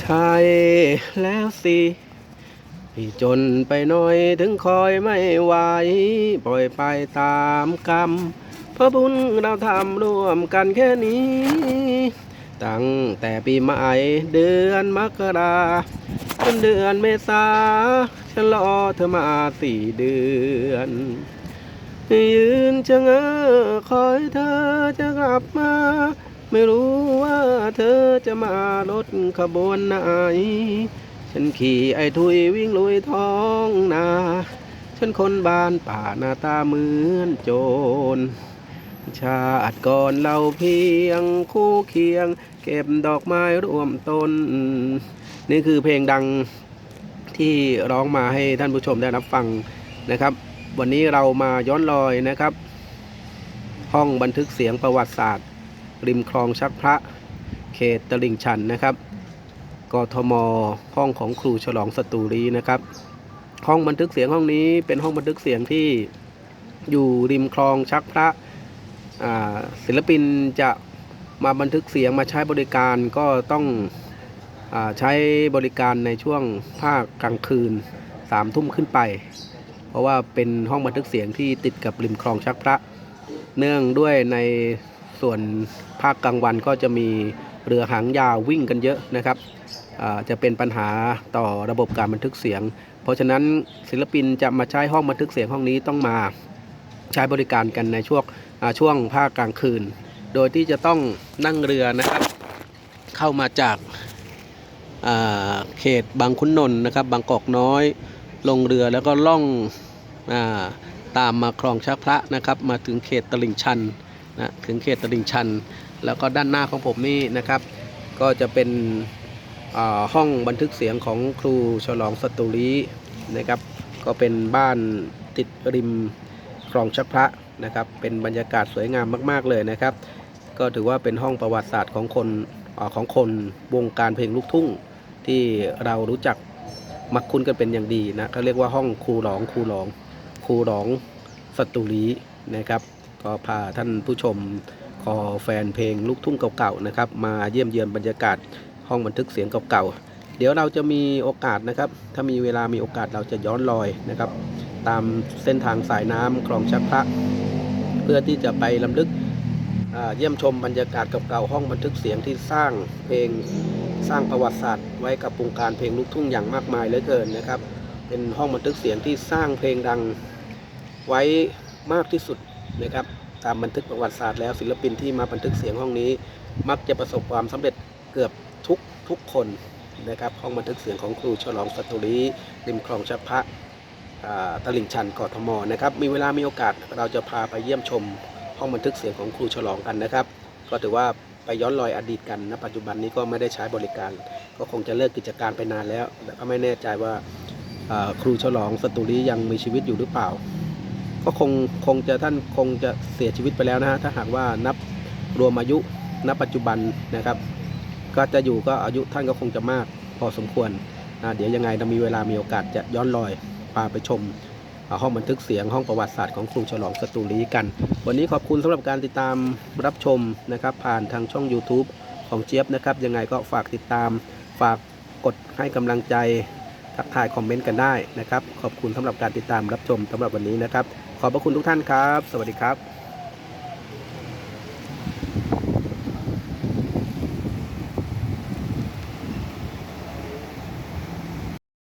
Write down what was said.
ใช่แล้วสิที่จนไปหน่อยถึงคอยไม่ไหวปล่อยไปตามกรรมเพราะบุญเราทำร่วมกันแค่นี้ ตั้งแต่ปีใหม่เดือนมกราจนเดือนเมษาฉันรอเธอมาสี่เดือนยืนชะเง้อคอยเธอจะกลับมา ไม่รู้ว่าเธอจะมารถขบวนไหน ฉันขี่ไอ้ทุยวิ่งลุยท้องนา ฉันคนบ้านป่าหน้าตาเหมือนโจร ชาติก่อนเราเพียงคู่เคียง เก็บดอกไม้ร่วมต้น นี่คือเพลงดังที่ร้องมาให้ท่านผู้ชมได้รับฟังนะครับ วันนี้เรามาย้อนรอยนะครับ ห้องบันทึกเสียงประวัติศาสตร์ ริมคลองชักพระ เขตตลิ่งชันนะครับ กทม ห้องของครูฉลองสตูรีนะครับ ห้องบันทึกเสียงห้องนี้เป็นห้องบันทึกเสียงที่อยู่ริมคลองชักพระอ่าศิลปินจะมาบันทึกเสียงมาใช้บริการก็ต้องอาใช้บริการในช่วงภาคกลางคืนสามทุ่มขึ้นไป เพราะว่าเป็นห้องบันทึกเสียงที่ติดกับริมคลองชักพระ เนื่องด้วยใน ส่วนภาคกลางวันก็จะมีเรือหางยาววิ่งกันเยอะนะครับจะเป็นปัญหาต่อระบบการบันทึกเสียง เพราะฉะนั้นศิลปินจะมาใช้ห้องบันทึกเสียงห้องนี้ต้องมาใช้บริการกันในช่วงช่วงภาคกลางคืน โดยที่จะต้องนั่งเรือนะครับ เข้ามาจากาเขตบางขุนนนท์นะครับ บางกอกน้อย ลงเรือแล้วก็ล่องอาตามมาคลองชักพระนะครับ มาถึงเขตตลิ่งชัน นะถึงเขตตลิ่งชัน แล้วก็ด้านหน้าของผมนี่นะครับ ก็จะเป็นห้องบันทึกเสียงของครูฉลองสตูรีนะครับ ก็เป็นบ้านติดริมคลองชักพระนะครับ เป็นบรรยากาศสวยงามมาก ๆ เลยนะครับ ก็ถือว่าเป็นห้องประวัติศาสตร์ของคนอของคนวงการเพลงลูกทุ่ง ที่เรารู้จักมักคุ้นกันเป็นอย่างดีนะเขาเรียกว่าห้องครูหลองครูหลองครูหลองสตูรีนะครับ ก็พาท่านผู้ชมคอแฟนเพลงลูกทุ่งเก่าๆนะครับ มาเยี่ยมเยือนบรรยากาศห้องบันทึกเสียงเก่าๆ เดี๋ยวเราจะมีโอกาสนะครับ ถ้ามีเวลามีโอกาสเราจะย้อนรอยนะครับ ตามเส้นทางสายน้ำคลองชักพระ เพื่อที่จะไปลำลึกเยี่ยมชมบรรยากาศเก่าๆห้องบันทึกเสียงที่สร้างเพลงสร้างประวัติศาสตร์ไว้กับวงการเพลงลูกทุ่งอย่างมากมายเหลือเกินนะครับ เป็นห้องบันทึกเสียงที่สร้างเพลงดังไว้มากที่สุด นะครับตามบันทึกประวัติศาสตร์แล้วศิลปินที่มาบันทึกเสียงห้องนี้ มักจะประสบความสำเร็จเกือบทุกทุกคนนะครับห้องบันทึกเสียงของครูฉลองสตุรีริมคลองชักพระตลิ่งชันกทมนะครับมีเวลามีโอกาสเราจะพาไปเยี่ยมชมห้องบันทึกเสียงของครูฉลองกันนะครับ ก็ถือว่าไปย้อนรอยอดีตกันนะปัจจุบันนี้ก็ไม่ได้ใช้บริการ ก็คงจะเลิกกิจการไปนานแล้ว แต่ก็ไม่แน่ใจว่าครูฉลองสตุรียังมีชีวิตอยู่หรือเปล่า ก็คงคงจะท่านคงจะเสียชีวิตไปแล้วนะฮะถ้าหากว่านับรวมอายุณปัจจุบันนะครับ ก็จะอยู่ก็อายุท่านก็คงจะมากพอสมควรนะเดี๋ยวยังไงเรามีเวลามีโอกาสจะย้อนรอยพาไปชมห้องบันทึกเสียงห้องประวัติศาสตร์ของครูฉลองสตูรีกัน วันนี้ขอบคุณสำหรับการติดตามรับชมนะครับ ผ่านทางช่อง YouTube ของเจี๊ยบนะครับ ยังไงก็ฝากติดตามฝากกดให้กำลังใจทักทายคอมเมนต์กันได้นะครับ ขอบคุณสำหรับการติดตามรับชมสำหรับวันนี้นะครับ ขอบพระคุณทุกท่านครับ สวัสดีครับ